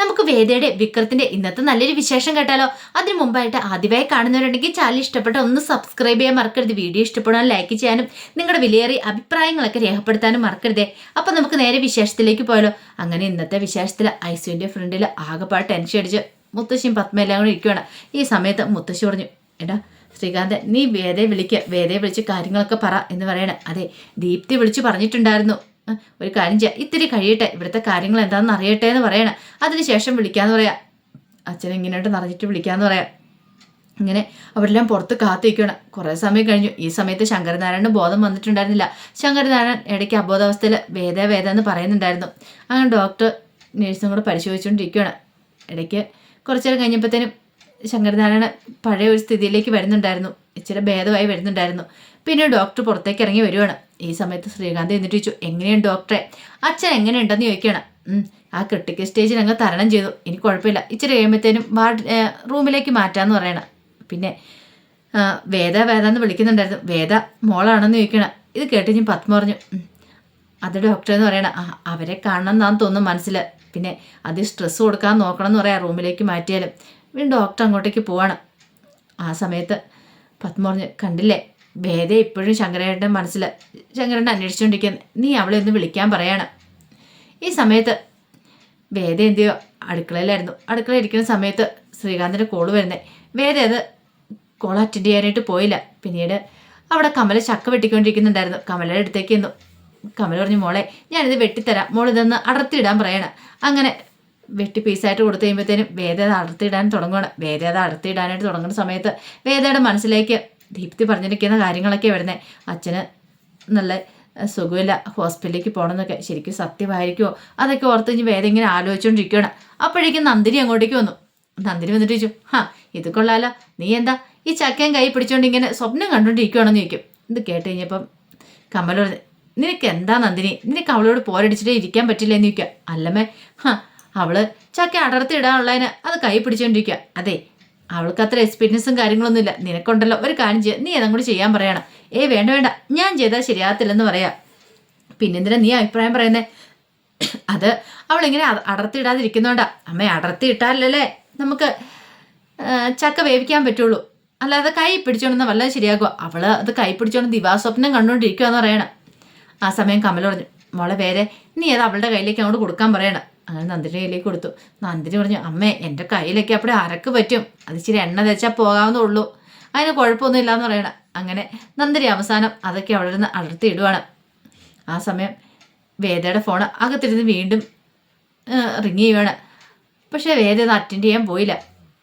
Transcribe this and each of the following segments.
നമുക്ക് വേദയുടെ വിക്രത്തിന്റെ ഇന്നത്തെ നല്ലൊരു വിശേഷം കേട്ടാലോ? അതിനു മുമ്പായിട്ട് ആദ്യമായി കാണുന്നവരുണ്ടെങ്കിൽ ചാനൽ ഇഷ്ടപ്പെട്ട ഒന്ന് സബ്സ്ക്രൈബ് ചെയ്യാൻ മറക്കരുത്. വീഡിയോ ഇഷ്ടപ്പെടാൻ ലൈക്ക് ചെയ്യാനും നിങ്ങളുടെ വിലയേറിയ അഭിപ്രായങ്ങളൊക്കെ രേഖപ്പെടുത്താനും മറക്കരുതേ. അപ്പൊ നമുക്ക് നേരെ വിശേഷത്തിലേക്ക് പോയാലോ? അങ്ങനെ ഇന്നത്തെ വിശേഷത്തിൽ ഐസുവിന്റെ ഫ്രണ്ടിൽ ആകെപ്പാട് ടെൻഷൻ അടിച്ച് മുത്തശ്ശിയും പത്മയെല്ലാം കൂടെ ഇരിക്കുകയാണ് ഈ സമയത്ത് മുത്തശ്ശി പറഞ്ഞു എടാ ശ്രീകാന്ത് നീ വേദയെ വിളിക്കുക വേദയെ വിളിച്ച് കാര്യങ്ങളൊക്കെ പറ എന്ന് പറയണേ. അതെ ദീപ്തി വിളിച്ചു പറഞ്ഞിട്ടുണ്ടായിരുന്നു. ഒരു കാര്യം ചെയ്യാം. ഇത്തിരി കഴിയട്ടെ. ഇവിടുത്തെ കാര്യങ്ങൾ എന്താണെന്ന് അറിയട്ടെ എന്ന് പറയണം. അതിനുശേഷം വിളിക്കാന്ന് പറയാം. അച്ഛൻ ഇങ്ങനെയായിട്ട് നിറഞ്ഞിട്ട് വിളിക്കാന്ന് പറയാം. ഇങ്ങനെ അവരെല്ലാം പുറത്ത് കാത്തിരിക്കണം കുറേ സമയം കഴിഞ്ഞു. ഈ സമയത്ത് ശങ്കരനാരായണന് ബോധം വന്നിട്ടുണ്ടായിരുന്നില്ല. ശങ്കരനാരായണൻ ഇടയ്ക്ക് അബോധാവസ്ഥയിൽ വേദ വേദ എന്ന് പറയുന്നുണ്ടായിരുന്നു. അങ്ങനെ ഡോക്ടർ നേഴ്സും കൂടെ പരിശോധിച്ചുകൊണ്ടിരിക്കുകയാണ്. ഇടയ്ക്ക് കുറച്ചു നേരം കഴിഞ്ഞപ്പോഴത്തേനും ശങ്കരനാരായണൻ പഴയ ഒരു സ്ഥിതിയിലേക്ക് വരുന്നുണ്ടായിരുന്നു. ഇച്ചിരി ഭേദമായി വരുന്നുണ്ടായിരുന്നു. പിന്നെ ഡോക്ടർ പുറത്തേക്ക് ഇറങ്ങി വരുവാണ്. ഈ സമയത്ത് ശ്രീകാന്ത് എന്നിട്ട് ചോദിച്ചു എങ്ങനെയുണ്ട് ഡോക്ടറെ അച്ഛൻ എങ്ങനെയുണ്ടെന്ന് ചോദിക്കണം "ഉം, ആ ക്രിട്ടിക്കൽ സ്റ്റേജിൽ അങ്ങ് തരണം ചെയ്തു. ഇനി കുഴപ്പമില്ല. ഇച്ചിരി കഴിയുമ്പോഴത്തേനും വാർഡ് റൂമിലേക്ക് മാറ്റാമെന്ന് പറയണം. പിന്നെ വേദ വേദ എന്ന് വിളിക്കുന്നുണ്ടായിരുന്നു. വേദ മോളാണെന്ന് ചോദിക്കണം ഇത് കേട്ട് ഞാൻ പത്മ പറഞ്ഞു. അത് ഡോക്ടർ എന്ന് പറയണം. അവരെ കാണണം എന്നാന്ന് തോന്നുന്നു മനസ്സിൽ പിന്നെ അത് സ്ട്രെസ് കൊടുക്കാൻ നോക്കണം എന്ന് പറയാം റൂമിലേക്ക് മാറ്റിയാലും. വീണ്ടും ഡോക്ടർ അങ്ങോട്ടേക്ക് പോവാണ്. ആ സമയത്ത് പത്മ പറഞ്ഞു കണ്ടില്ലേ? വേദ ഇപ്പോഴും ശങ്കരേട്ടൻ മനസ്സിൽ ശങ്കരേട്ടൻ അന്വേഷിച്ചുകൊണ്ടിരിക്കുന്നു നീ അവളെ ഒന്ന് വിളിക്കാൻ പറയാണ്. ഈ സമയത്ത് വേദ എന്ത് ചെയ്യോ? അടുക്കളയിലായിരുന്നു. അടുക്കള ഇരിക്കുന്ന സമയത്ത് ശ്രീകാന്തിന്റെ കോൾ വരുന്നത് വേദ അത് കോൾ അറ്റൻഡ് ചെയ്യാനായിട്ട് പോയില്ല. പിന്നീട് അവിടെ കമല ചക്ക വെട്ടിക്കൊണ്ടിരിക്കുന്നുണ്ടായിരുന്നു. കമലയുടെ അടുത്തേക്ക് എന്നു കമല പറഞ്ഞു മോളെ ഞാനിത് വെട്ടിത്തരാം. മോൾ ഇതൊന്ന് അടർത്തിയിടാൻ പറയണം. അങ്ങനെ വെട്ടി പീസായിട്ട് കൊടുത്തു കഴിയുമ്പോഴത്തേനും വേദ അത് അടർത്തിയിടാൻ തുടങ്ങുകയാണ് വേദ അത് അടർത്തിയിടാനായിട്ട് തുടങ്ങുന്ന സമയത്ത് വേദയുടെ മനസ്സിലേക്ക് ദീപ്തി പറഞ്ഞിരിക്കുന്ന കാര്യങ്ങളൊക്കെ വരുന്നത് അച്ഛന് നല്ല സുഖമില്ല. ഹോസ്പിറ്റലിലേക്ക് പോകണമെന്നൊക്കെ ശരിക്കും സത്യമായിരിക്കുമോ അതൊക്കെ ഓർത്ത് ഇനി വേറെ ഇങ്ങനെ ആലോചിച്ചുകൊണ്ടിരിക്കുകയാണ് അപ്പോഴേക്കും നന്ദിനി അങ്ങോട്ടേക്ക് വന്നു. നന്ദിനി വന്നിട്ട് ചോദിച്ചു ഹാ ഇത് കൊള്ളാലോ. നീ എന്താ ഈ ചക്കയും കൈ പിടിച്ചോണ്ട് ഇങ്ങനെ സ്വപ്നം കണ്ടുകൊണ്ടിരിക്കുകയാണെന്ന് ചോദിക്കും. ഇത് കേട്ട് കഴിഞ്ഞപ്പം കമൽ പറഞ്ഞു നിനക്ക് എന്താ നന്ദിനി? നിനക്ക് അവളോട് പോരടിച്ചിട്ടേ ഇരിക്കാൻ പറ്റില്ല എന്ന് ചോദിക്കുക. അല്ലമ്മേ ഹാ അവൾ ചക്ക അടർത്തി ഇടാനുള്ളതിന് അത് കൈ പിടിച്ചോണ്ടിരിക്കുക. അതെ അവൾക്ക് അത്ര എക്സ്പീരിയൻസും കാര്യങ്ങളൊന്നും ഇല്ല നിനക്കുണ്ടല്ലോ. ഒരു കാര്യം ചെയ്യാം. നീ അതും കൂടി ചെയ്യാൻ പറയണം. ഏ വേണ്ട വേണ്ട. ഞാൻ ചെയ്താൽ ശരിയാകത്തില്ലെന്ന് പറയാം. പിന്നെന്തിനാ നീ അഭിപ്രായം പറയുന്നേ? അത് അവളിങ്ങനെ അടർത്തിയിടാതിരിക്കുന്നോണ്ടാ. അമ്മ അടർത്തിയിട്ടാലല്ലേ നമുക്ക് ചക്ക വേവിക്കാൻ പറ്റുള്ളൂ. അല്ലാതെ കൈ പിടിച്ചോണ്ടെന്ന് വല്ലതും ശരിയാക്കുക അവൾ അത് കൈ പിടിച്ചോണ്ട് ദിവാസ്വപ്നം കണ്ടുകൊണ്ടിരിക്കുകയെന്ന് പറയണം. ആ സമയം കമൽ പറഞ്ഞു മോളെ പേരെ നീ അത് അവളുടെ കയ്യിലേക്ക് അങ്ങോട്ട് കൊടുക്കാൻ പറയണം. അങ്ങനെ നന്ദിയുടെ കയ്യിലേക്ക് കൊടുത്തു. നന്ദിനി പറഞ്ഞു അമ്മേ എന്റെ കയ്യിലൊക്കെ അപ്പോൾ അരക്ക് പറ്റും. അത് ഇച്ചിരി എണ്ണ തേച്ചാൽ പോകാവുന്നേ ഉള്ളൂ അതിന് കുഴപ്പമൊന്നും എന്ന് പറയണം. അങ്ങനെ നന്ദിനി അവസാനം അതൊക്കെ അവിടെ നിന്ന് അടർത്തി ഇടുവാണ് ആ സമയം വേദയുടെ ഫോൺ അകത്തിരുന്ന് വീണ്ടും റിങ് ചെയ്യുവാണ്. പക്ഷേ വേദ അത് അറ്റൻഡ് ചെയ്യാൻ പോയില്ല.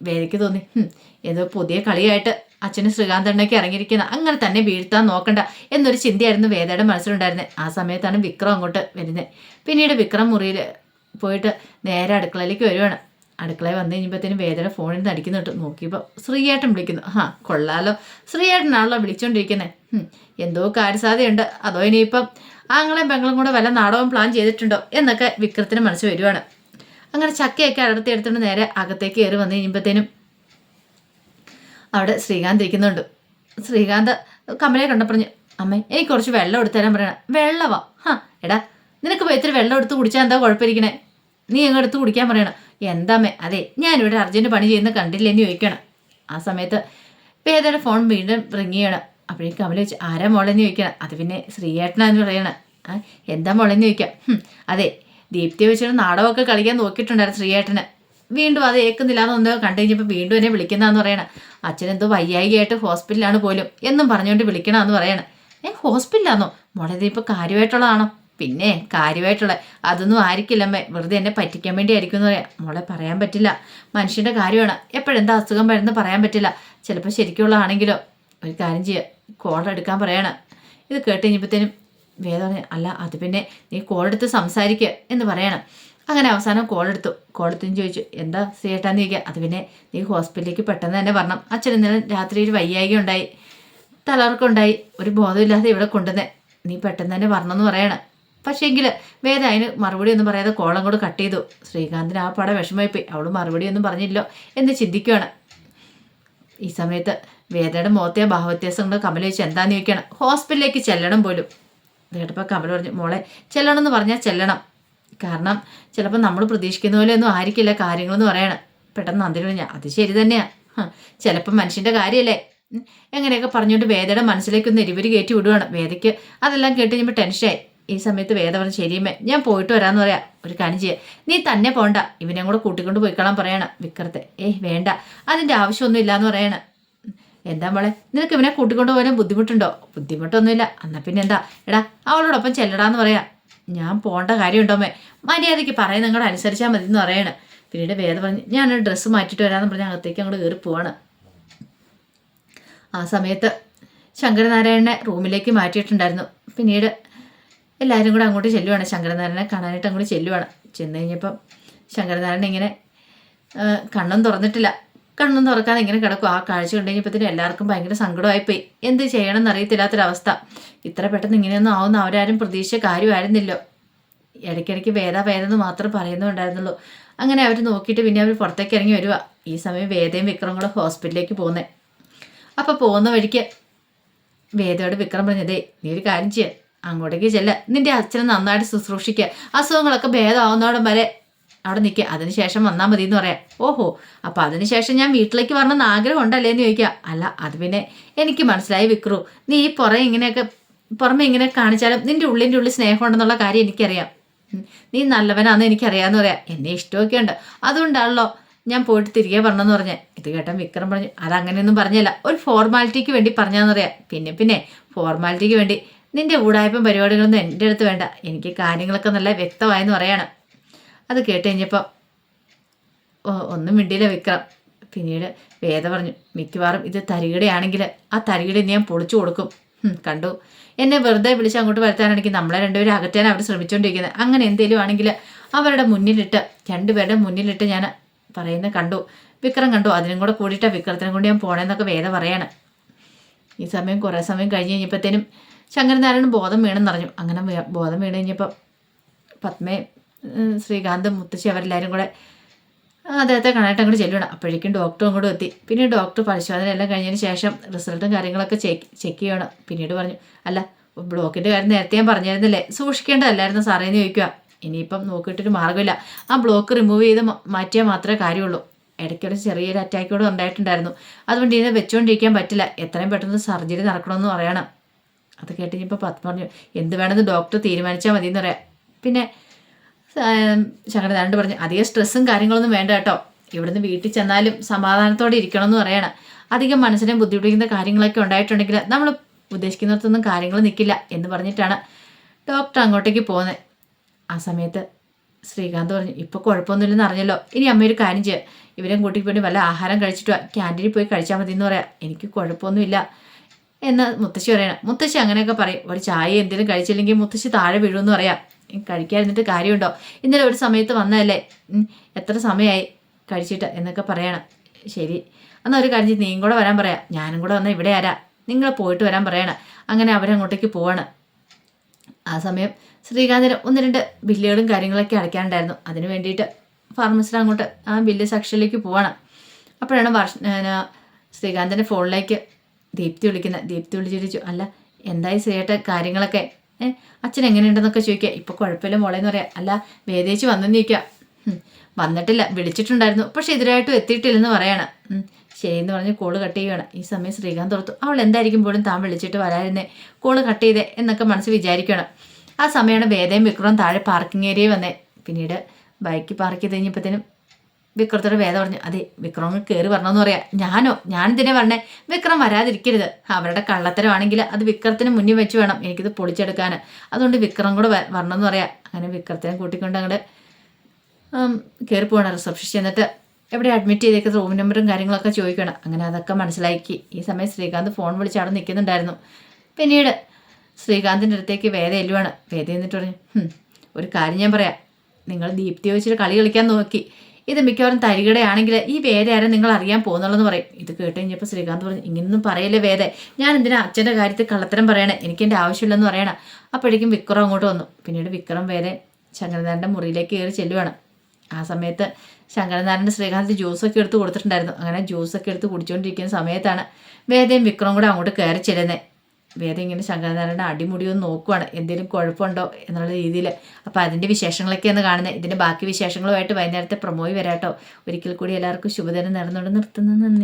വേദയ്ക്ക് തോന്നി "ഹും, ഏതോ പുതിയ കളിയായിട്ട് അച്ഛന് ശ്രീകാന്തണ്ണയ്ക്ക് ഇറങ്ങിയിരിക്കുന്ന. അങ്ങനെ തന്നെ വീഴ്ത്താൻ നോക്കണ്ട എന്നൊരു ചിന്തയായിരുന്നു വേദയുടെ മനസ്സിലുണ്ടായിരുന്നത് ആ സമയത്താണ് വിക്രം അങ്ങോട്ട് വരുന്നത് പിന്നീട് വിക്രം മുറിയിൽ പോയിട്ട് നേരെ അടുക്കളയിലേക്ക് വരുവാണ്. അടുക്കളയിൽ വന്നു കഴിഞ്ഞപ്പോഴത്തേനും വേദന ഫോണിൽ നിന്ന് അടിക്കുന്നു കേട്ടോ. നോക്കിയപ്പോൾ ശ്രീയേട്ടൻ വിളിക്കുന്നു. ആ കൊള്ളാലോ. ശ്രീയേട്ടനാണല്ലോ വിളിച്ചുകൊണ്ടിരിക്കുന്നത് എന്തോ കാര്യസാധ്യതയുണ്ട്. അതോ ഇനിയിപ്പം ആങ്ങളെയും പെങ്ങളും കൂടെ വല്ല നാടകവും പ്ലാൻ ചെയ്തിട്ടുണ്ടോ എന്നൊക്കെ വിക്രത്തിന് മനസ്സ് വരുവാണ്. അങ്ങനെ ചക്കയൊക്കെ അടർത്തി എടുത്തുകൊണ്ട് നേരെ അകത്തേക്ക് കയറി വന്നു കഴിയുമ്പോഴത്തേനും അവിടെ ശ്രീകാന്ത് ഇരിക്കുന്നുണ്ട്. ശ്രീകാന്ത് കമലയെ കണ്ടപ്പോൾ പറഞ്ഞു അമ്മേ എനിക്ക് കുറച്ച് വെള്ളം എടുത്തു തരാൻ പറയണം. വെള്ളവാ ഹാ എടാ നിനക്ക് പോയി ഇത്തിരി വെള്ളം എടുത്ത് കുടിച്ചാൽ എന്താ കുഴപ്പമിരിക്കണേ? നീ എടുത്ത് കുടിക്കാൻ പറയണം. എന്താമ്മേ അതെ ഞാനിവിടെ അർജന്റ് പണി ചെയ്യുന്ന കണ്ടില്ലെന്ന് ചോദിക്കണം. ആ സമയത്ത് വേദയുടെ ഫോൺ വീണ്ടും റിങ് ചെയ്യണം. അപ്പോഴേക്കും കമല വെച്ച് ആരാ മോളെന്ന് ചോദിക്കണം? അത് പിന്നെ ശ്രീയേട്ടനാന്ന് പറയണം. എന്താ മോളെന്ന് ചോദിക്കാം? അതെ ദീപ്തി വെച്ചിട്ട് നാടകമൊക്കെ കളിക്കാൻ നോക്കിയിട്ടുണ്ടായിരുന്നു ശ്രീയേട്ടന്. വീണ്ടും അത് ഏക്കുന്നില്ല എന്നൊന്ന് കണ്ടു കഴിഞ്ഞപ്പോൾ വീണ്ടും എന്നെ വിളിക്കുന്നതെന്ന് പറയണം. അച്ഛനെന്തോ വയ്യായികയായിട്ട് ഹോസ്പിറ്റലാണ് പോലും എന്നും പറഞ്ഞുകൊണ്ട് വിളിക്കണമെന്ന് പറയണം. ഏ ഹോസ്പിറ്റലാണോ മോളെ ഇതിപ്പോൾ കാര്യമായിട്ടുള്ളതാണോ പിന്നെ കാര്യമായിട്ടുള്ള അതൊന്നും ആയിരിക്കില്ലമ്മേ വെറുതെ എന്നെ പറ്റിക്കാൻ വേണ്ടി ആയിരിക്കും എന്ന് പറയാം. മോളെ പറയാൻ പറ്റില്ല. മനുഷ്യന്റെ കാര്യമാണ്. എപ്പോഴെന്താ അസുഖം വരുന്നത് പറയാൻ പറ്റില്ല. ചിലപ്പോൾ ശരിക്കുള്ളതാണെങ്കിലോ ഒരു കാര്യം ചെയ്യുക കോൾ എടുക്കാൻ പറയണം. ഇത് കേട്ട് കഴിഞ്ഞപ്പോഴത്തേനും വേദ അല്ല അത് പിന്നെ നീ കോൾ എടുത്ത് സംസാരിക്കുക എന്ന് പറയണം. അങ്ങനെ അവസാനം കോൾ എടുത്തു. കോൾ എടുത്തു ചോദിച്ചു എന്താ സീട്ടാന്ന് ചോദിക്കുക അത് പിന്നെ നീ ഹോസ്പിറ്റലിലേക്ക് പെട്ടെന്ന് തന്നെ വരണം. അച്ഛൻ ഇന്നലെ രാത്രി ഒരു വയ്യായിക ഉണ്ടായി. തലർക്കുണ്ടായി ഒരു ബോധമില്ലാതെ ഇവിടെ കൊണ്ടുവന്നേ. നീ പെട്ടെന്ന് തന്നെ വരണമെന്ന് പറയണം. പക്ഷേങ്കിൽ വേദ അതിന് മറുപടി ഒന്നും പറയാതെ കോളം കൂടെ കട്ട് ചെയ്തു. ശ്രീകാന്തിന് ആ പടം വിഷമമായി പോയി അവൾ മറുപടി ഒന്നും പറഞ്ഞില്ലോ എന്ന് ചിന്തിക്കുകയാണ് ഈ സമയത്ത് വേദയുടെ മുഖത്തെ ഭാവവ്യത്യാസം കൊണ്ട് കമല ചോദിച്ചു എന്താന്ന് ചോദിക്കണം. ഹോസ്പിറ്റലിലേക്ക് ചെല്ലണം പോലും. കേട്ടപ്പോൾ കമല പറഞ്ഞു മോളെ ചെല്ലണം എന്ന് പറഞ്ഞാൽ ചെല്ലണം. കാരണം ചിലപ്പോൾ നമ്മൾ പ്രതീക്ഷിക്കുന്ന പോലെ ഒന്നും ആയിരിക്കില്ല കാര്യങ്ങളെന്ന് പറയണം. പെട്ടെന്ന് നന്ദിനി പറഞ്ഞു അത് ശരി തന്നെയാണ് ചിലപ്പോൾ മനുഷ്യന്റെ കാര്യമല്ലേ എങ്ങനെയൊക്കെ പറഞ്ഞുകൊണ്ട് വേദയുടെ മനസ്സിലേക്കൊന്ന് എരിവരി കയറ്റി വിടുവാണ്. വേദയ്ക്ക് അതെല്ലാം കേട്ട് കഴിയുമ്പോൾ ടെൻഷനായി ഈ സമയത്ത് വേദ പറഞ്ഞു ശരിയമ്മേ ഞാൻ പോയിട്ട് വരാമെന്ന് പറയാം. ഒരു കാര്യം ചെയ്യാം. നീ തന്നെ പോണ്ട. ഇവനെ കൂടെ കൂട്ടിക്കൊണ്ട് പോയിക്കളാൻ പറയണം. വിക്രത്തെ. ഏയ് വേണ്ട. അതിന്റെ ആവശ്യമൊന്നും ഇല്ലാന്ന് പറയണം. എന്താ മോളെ? നിനക്ക് ഇവനെ കൂട്ടിക്കൊണ്ട് പോകാൻ ബുദ്ധിമുട്ടുണ്ടോ? ബുദ്ധിമുട്ടൊന്നുമില്ല. എന്നാൽ പിന്നെ എന്താ? എടാ അവളോടൊപ്പം ചെല്ലടാന്ന് പറയാം. ഞാൻ പോണ്ട കാര്യമുണ്ടോമേ മര്യാദയ്ക്ക് പറയും നിങ്ങളുടെ അനുസരിച്ചാൽ മതി എന്ന് പറയണം. പിന്നീട് വേദ പറഞ്ഞ് ഞാനൊരു ഡ്രസ്സ് മാറ്റിയിട്ട് വരാമെന്ന് പറഞ്ഞ് അകത്തേക്ക് അങ്ങോട്ട് കയറി പോവാണ്. ആ സമയത്ത് ശങ്കരനാരായണനെ റൂമിലേക്ക് മാറ്റിയിട്ടുണ്ടായിരുന്നു. പിന്നീട് എല്ലാവരും കൂടെ അങ്ങോട്ട് ചെല്ലുവാണ്. ശങ്കരനാരായണനെ കാണാനായിട്ട് അങ്ങോട്ട് ചെല്ലുവാണ്. ചെന്ന് കഴിഞ്ഞപ്പം ശങ്കരനാരായണൻ ഇങ്ങനെ കണ്ണും തുറന്നിട്ടില്ല. കണ്ണും തുറക്കാതെ ഇങ്ങനെ കിടക്കും ആ കാഴ്ച കണ്ടു കഴിഞ്ഞപ്പോഴത്തേനും എല്ലാവർക്കും ഭയങ്കര സങ്കടമായിപ്പോയി. എന്ത് ചെയ്യണം എന്നറിയത്തില്ലാത്തൊരവസ്ഥ ഇത്ര പെട്ടെന്ന് ഇങ്ങനെയൊന്നും ആവുന്ന അവരാരും പ്രതീക്ഷിച്ച കാര്യമായിരുന്നില്ലോ. ഇടയ്ക്കിടയ്ക്ക് വേദ വേദ മാത്രം പറയുന്നുണ്ടായിരുന്നുള്ളൂ. അങ്ങനെ അവർ നോക്കിയിട്ട് പിന്നെ അവർ പുറത്തേക്ക് ഇറങ്ങി വരിക ഈ സമയം വേദയും വിക്രം കൂടെ ഹോസ്പിറ്റലിലേക്ക് പോകുന്നത് അപ്പോൾ പോകുന്ന വഴിക്ക് വേദയോട് വിക്രം പറഞ്ഞതേ നീ ഒരു കാര്യം ചെയ്യ. അങ്ങോട്ടേക്ക് ചെല്ല. നിന്റെ അച്ഛനെ നന്നായിട്ട് ശുശ്രൂഷിക്കുക അസുഖങ്ങളൊക്കെ ഭേദമാവുന്നോടം വരെ അവിടെ നിൽക്കുക അതിനുശേഷം വന്നാൽ മതി എന്ന് പറയാം. ഓഹോ അപ്പോൾ അതിനുശേഷം ഞാൻ വീട്ടിലേക്ക് വരണമെന്ന് ആഗ്രഹം ഉണ്ടല്ലേ എന്ന് ചോദിക്കുക. അല്ല അത് പിന്നെ എനിക്ക് മനസ്സിലായി വിക്രു. നീ ഈ പുറം ഇങ്ങനെയൊക്കെ പുറമെ ഇങ്ങനെ കാണിച്ചാലും നിന്റെ ഉള്ളിന്റെ ഉള്ളിൽ സ്നേഹം ഉണ്ടെന്നുള്ള കാര്യം എനിക്കറിയാം. നീ നല്ലവനാന്ന് എനിക്കറിയാമെന്ന് പറയാം. എന്നെ ഇഷ്ടമൊക്കെ ഉണ്ട്. അതുകൊണ്ടാണല്ലോ ഞാൻ പോയിട്ട് തിരികെ പറഞ്ഞെന്ന് പറഞ്ഞേ. ഇത് കേട്ടാൽ വിക്രം പറഞ്ഞു അതങ്ങനെയൊന്നും പറഞ്ഞല്ല. ഒരു ഫോർമാലിറ്റിക്ക് വേണ്ടി പറഞ്ഞാന്ന് പറയാം. പിന്നെ പിന്നെ ഫോർമാലിറ്റിക്ക് വേണ്ടി നിന്റെ ഊടായ്പം പരിപാടികളൊന്നും എന്റെ അടുത്ത് വേണ്ട. എനിക്ക് കാര്യങ്ങളൊക്കെ നല്ല വ്യക്തമായെന്ന് പറയാണ്. അത് കേട്ട് കഴിഞ്ഞപ്പം ഒന്നും മിണ്ടിയില്ല വിക്രം. പിന്നീട് വേദ പറഞ്ഞു മിക്കവാറും ഇത് തരികിടയാണെങ്കിൽ ആ തരികിട ഞാൻ പൊളിച്ചു കൊടുക്കും. കണ്ടു. എന്നെ വെറുതെ വിളിച്ച് അങ്ങോട്ട് വരുത്താനാണെങ്കിൽ നമ്മളെ രണ്ടുപേരും അകറ്റാൻ അവർ ശ്രമിച്ചുകൊണ്ടിരിക്കുന്നത് അങ്ങനെ എന്തെങ്കിലും ആണെങ്കിൽ അവരുടെ മുന്നിലിട്ട് രണ്ടുപേരുടെ മുന്നിലിട്ട് ഞാൻ പറയുന്ന കണ്ടു. വിക്രം കണ്ടു അതിനും കൂടെ കൂടിയിട്ടാണ് വിക്രത്തിനും കൊണ്ട് ഞാൻ പോണേന്നൊക്കെ വേദ പറയാണ്. ഈ സമയം കുറേ സമയം കഴിഞ്ഞ് കഴിഞ്ഞപ്പോഴത്തേനും ശങ്കരനാരായണൻ ബോധം വീണെന്ന് പറഞ്ഞു അങ്ങനെ ബോധം വീണ് കഴിഞ്ഞപ്പോൾ പത്മയും ഉം, ശ്രീകാന്തും മുത്തശ്ശി അവരെല്ലാവരും കൂടെ അദ്ദേഹത്തെ കാണാനായിട്ട് അങ്ങോട്ട് ചെല്ലണം അപ്പോഴേക്കും ഡോക്ടർ അങ്ങോട്ട് എത്തി. പിന്നെ ഡോക്ടർ പരിശോധന എല്ലാം കഴിഞ്ഞതിന് ശേഷം റിസൾട്ടും കാര്യങ്ങളൊക്കെ ചെക്ക് ചെക്ക് ചെയ്യണം. പിന്നീട് പറഞ്ഞു അല്ല ബ്ലോക്കിന്റെ കാര്യം നേരത്തെ ഞാൻ പറഞ്ഞായിരുന്നില്ലേ? സൂക്ഷിക്കേണ്ടതല്ലായിരുന്നു സാറേ എന്ന് ചോദിക്കുക ഇനിയിപ്പം നോക്കിയിട്ടൊരു മാർഗമില്ല. ആ ബ്ലോക്ക് റിമൂവ് ചെയ്ത് മാറ്റിയാൽ മാത്രമേ കാര്യമുള്ളൂ. ഇടയ്ക്കൊരു ചെറിയൊരു അറ്റാക്ക് കൂടെ ഉണ്ടായിട്ടുണ്ടായിരുന്നു. അതുകൊണ്ട് ഇതിനെ വെച്ചുകൊണ്ടിരിക്കാൻ പറ്റില്ല. എത്രയും പെട്ടെന്ന് സർജറി നടക്കണമെന്ന് പറയണം. അത് കേട്ട് കഴിഞ്ഞപ്പോൾ പത്മ പറഞ്ഞു എന്ത് വേണമെന്ന് ഡോക്ടർ തീരുമാനിച്ചാൽ മതി എന്ന് പറയാം. പിന്നെ ശങ്കരനാരായണൻ പറഞ്ഞു അധികം സ്ട്രെസ്സും കാര്യങ്ങളൊന്നും വേണ്ട കേട്ടോ. ഇവിടുന്ന് വീട്ടിൽ ചെന്നാലും സമാധാനത്തോടെ ഇരിക്കണം എന്ന് പറയണം. അധികം മനസ്സിനെ ബുദ്ധിമുട്ടിക്കുന്ന കാര്യങ്ങളൊക്കെ ഉണ്ടായിട്ടുണ്ടെങ്കിൽ നമ്മൾ ഉദ്ദേശിക്കുന്നിടത്തൊന്നും കാര്യങ്ങൾ നിൽക്കില്ല എന്ന് പറഞ്ഞിട്ടാണ് ഡോക്ടർ അങ്ങോട്ടേക്ക് പോകുന്നത് ആ സമയത്ത് ശ്രീകാന്ത് പറഞ്ഞു ഇപ്പോൾ കുഴപ്പമൊന്നുമില്ലെന്ന് അറിഞ്ഞല്ലോ. ഇനി അമ്മ ഒരു കാര്യം ചെയ്യുക ഇവരെയും കൂട്ടിക്ക് പോയി വല്ല ആഹാരം കഴിച്ചിട്ട്. ക്യാന്റീനിൽ പോയി കഴിച്ചാൽ മതി എന്ന് പറയാം. എനിക്ക് കുഴപ്പമൊന്നുമില്ല. എന്ന് മുത്തശ്ശി പറയണം. മുത്തശ്ശി അങ്ങനെയൊക്കെ പറയും. ഒരു ചായ എന്തെങ്കിലും കഴിച്ചില്ലെങ്കിൽ മുത്തശ്ശി താഴെ വീഴുമെന്ന് പറയാം. കഴിക്കാതിരുന്നിട്ട് കാര്യമുണ്ടോ? ഇന്നലെ ഒരു സമയത്ത് വന്നതല്ലേ? എത്ര സമയമായി കഴിച്ചിട്ട്? എന്നൊക്കെ പറയണം. ശരി. എന്നാൽ ഒരു കാര്യം നീയും കൂടെ വരാൻ പറയാം. ഞാനും കൂടെ വന്നാൽ ഇവിടെ ആരാ? നിങ്ങൾ പോയിട്ട് വരാൻ പറയണം. അങ്ങനെ അവരങ്ങോട്ടേക്ക് പോവാണ്. ആ സമയം ശ്രീകാന്തിന് ഒന്ന് രണ്ട് ബില്ലുകളും കാര്യങ്ങളൊക്കെ അടയ്ക്കാനുണ്ടായിരുന്നു. അതിന് വേണ്ടിയിട്ട് ഫാർമസിസ്റ്റ് അങ്ങോട്ട് ആ ബില്ല് സെക്ഷനിലേക്ക് പോവാണ്. അപ്പോഴാണ് വർഷ ശ്രീകാന്തിന്റെ ഫോണിലേക്ക് ദീപ്തി വിളിക്കുന്ന ദീപ്തി വിളിച്ചിരിച്ചു അല്ല എന്തായി ചേട്ട കാര്യങ്ങളൊക്കെ? ഏ അച്ഛൻ എങ്ങനെയുണ്ടെന്നൊക്കെ ചോദിക്കുക. ഇപ്പോൾ കുഴപ്പമില്ല മോളേന്ന് പറയാം. അല്ല വേദേച്ച് വന്നെന്ന് ചോദിക്കുക വന്നിട്ടില്ല. വിളിച്ചിട്ടുണ്ടായിരുന്നു. പക്ഷെ ഇതിനായിട്ടും എത്തിയിട്ടില്ലെന്ന് പറയാണ്. "ഉം, ശരിയെന്ന് പറഞ്ഞ് കോൾ കട്ട് ചെയ്യുകയാണ് ഈ സമയം ശ്രീകാന്ത് ഓർത്തു. അവൾ എന്തായിരിക്കും പോലും താൻ വിളിച്ചിട്ട് വരാതിരുന്നേ. കോൾ കട്ട് ചെയ്തേ എന്നൊക്കെ മനസ്സ് വിചാരിക്കണം. ആ സമയമാണ് വേദയും വിക്രവും താഴെ പാർക്കിംഗ് ഏരിയയിൽ വന്നേ. പിന്നീട് ബൈക്ക് പാർക്ക് ചെയ്ത് കഴിഞ്ഞപ്പോഴത്തേനും വിക്രത്തോട് വേദ പറഞ്ഞു അതെ വിക്രം കയറി വരണമെന്ന് പറയാം. ഞാനോ ഞാൻ ഇതിനെ പറഞ്ഞേ വിക്രം വരാതിരിക്കരുത്. അവരുടെ കള്ളത്തരമാണെങ്കിൽ അത് വിക്രത്തിന് മുന്നിൽ വെച്ച് വേണം എനിക്കിത് പൊളിച്ചെടുക്കാൻ. അതുകൊണ്ട് വിക്രം കൂടെ വരണമെന്ന് പറയാം. അങ്ങനെ വിക്രത്തിനെ കൂട്ടിക്കൊണ്ട് അങ്ങോട്ട് കയറി പോകണം റിസപ്ഷൻ ചെന്നിട്ട് എവിടെ അഡ്മിറ്റ് ചെയ്തേക്കുന്ന റൂം നമ്പറും കാര്യങ്ങളൊക്കെ ചോദിക്കണം. അങ്ങനെ അതൊക്കെ മനസ്സിലാക്കി. ഈ സമയം ശ്രീകാന്ത് ഫോൺ വിളിച്ച് അവിടെ നിൽക്കുന്നുണ്ടായിരുന്നു. പിന്നീട് ശ്രീകാന്തിന്റെ അടുത്തേക്ക് വേദ എല്ലുവാണ് വേദ എന്നിട്ട് പറഞ്ഞു ഒരു കാര്യം ഞാൻ പറയാം. നിങ്ങൾ ദീപ്തി വെച്ചിട്ട് കളി കളിക്കാൻ നോക്കി. ഇത് മിക്കവാറും തരികടയാണെങ്കിൽ ഈ വേദ ആരും നിങ്ങൾ അറിയാൻ പോകുന്നുള്ളെന്ന് പറയും. ഇത് കേട്ട് കഴിഞ്ഞപ്പോൾ ശ്രീകാന്ത് പറഞ്ഞു ഇങ്ങനൊന്നും പറയല്ലേ വേദ. ഞാൻ എന്തിനാ അച്ഛന്റെ കാര്യത്തിൽ കള്ളത്തരം പറയണേ? എനിക്ക് എന്റെ ആവശ്യമില്ലെന്ന് പറയണം. അപ്പോഴേക്കും വിക്രം അങ്ങോട്ട് വന്നു. പിന്നീട് വിക്രം വേദ ശങ്കരനാരന്റെ മുറിയിലേക്ക് കയറി ചെല്ലുവാണ്. ആ സമയത്ത് ശങ്കരനാരന്റെ ശ്രീകാന്ത് ജ്യൂസൊക്കെ എടുത്ത് കൊടുത്തിട്ടുണ്ടായിരുന്നു. അങ്ങനെ ജ്യൂസൊക്കെ എടുത്ത് കുടിച്ചുകൊണ്ടിരിക്കുന്ന സമയത്താണ് വേദയും വിക്രം കൂടെ അങ്ങോട്ട് കയറി ചെല്ലുന്നത് വേദ ഇങ്ങനെ ശങ്കരനാരായണ അടിമുടിയൊന്ന് നോക്കുവാണ്. എന്തെങ്കിലും കുഴപ്പമുണ്ടോ എന്നുള്ള രീതിയിൽ. അപ്പോൾ അതിന്റെ വിശേഷങ്ങളൊക്കെയാണ് കാണുന്നത് ഇതിന്റെ ബാക്കി വിശേഷങ്ങളുമായിട്ട് വൈകുന്നേരത്തെ പ്രൊമോയി വരാട്ടോ. ഒരിക്കൽ കൂടി എല്ലാവർക്കും ശുഭദിനം നേർന്നുകൊണ്ട് നിർത്തുന്നു. നന്ദി.